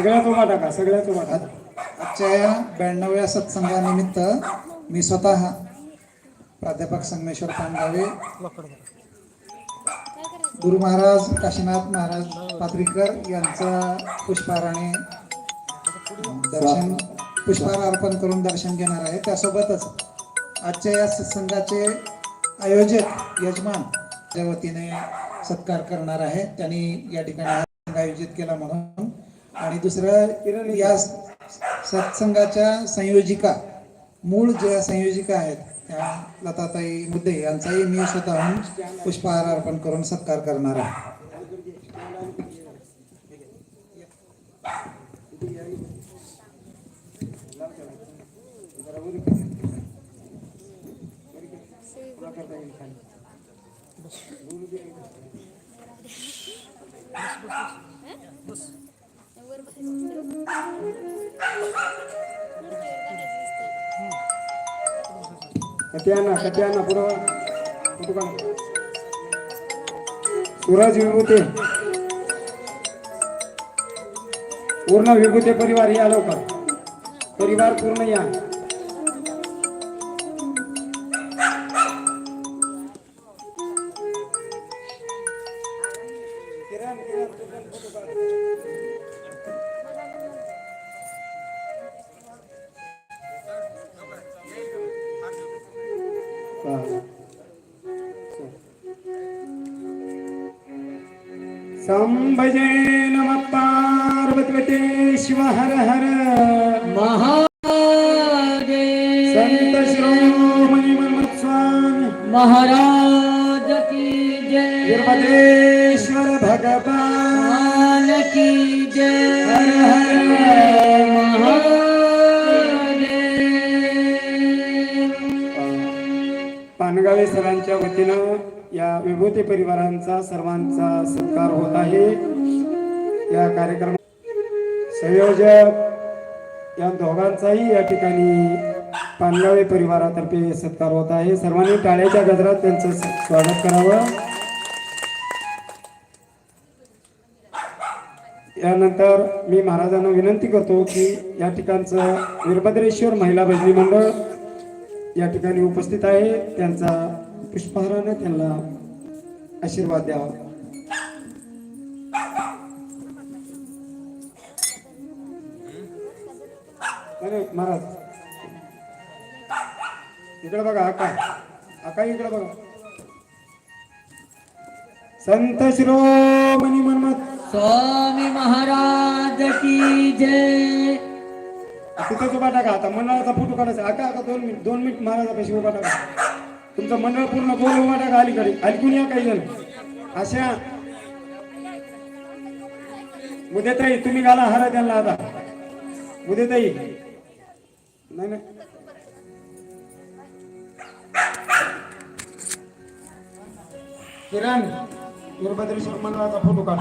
सगळ्याच उभा टाका सगळ्याच उभा टाका. आजच्या या ब्याण्णव्या सत्संगानिमित्त मी स्वतः प्राध्यापक संगमेश्वर पांडवे गुरु महाराज काशीनाथ महाराज पात्रीकर यांचा पुष्पहाराने दर्शन पुष्पहार अर्पण करून दर्शन घेणार आहे. त्यासोबतच आजच्या या सत्संगाचे आयोजक यजमान त्या वतीने सत्कार करणार आहे त्यांनी या ठिकाणी आयोजित केला म्हणून आणि दुसरं या सत्संगाच्या संयोजिका मूळ ज्या संयोजिका आहेत त्या लताताई मुद्दे यांचाही मी स्वतःहून पुष्पहार अर्पण करून सत्कार करणार आहे. कट्याना कट्याना पुढं सूरज विभूते. पूर्ण विभूते परिवार या लवकर. परिवार पूर्ण या. संभजे नम पार्वतीपते शिव हर हर। महादेव संत शिरोमणी स्वामी महाराज की जय। भगवान। की जय। हर हर। महादेव सरांच्या वतीनं या विभूती परिवारांचा सर्वांचा सत्कार होत आहे. या कार्यक्रम संयोजक या दोघांचाही या ठिकाणी पानगावे परिवारातर्फे सत्कार होत आहे. सर्वांनी टाळ्याच्या गजरात त्यांचं स्वागत करावं. यानंतर मी महाराजांना विनंती करतो की या ठिकाणचं वीरभद्रेश्वर महिला भजनी मंडळ या ठिकाणी उपस्थित आहे. त्यांचा पुष्पहाराने त्यांना आशीर्वाद द्यावा. अरे महाराज. इकडे बघा आका. आका इकडे बघा. संत शिरोमणी मनमत. स्वामी महाराज की जय. तिथंच उभा टाका आता मंडळाचा फोटो काढायचा. आका आका दोन मिनिट दोन मिनिट महाराजापाशी उभा टाका तुमचं मंडळ पूर्ण गोल उभा टाका अलीकडे. ऐकून या काही जण. अशा. उद्याताई तुम्ही घाला हारा त्यांना आता. उद्याताई. नाही नाही. किरण वीरभद्रेश्वर मंडळाचा फोटो काढ.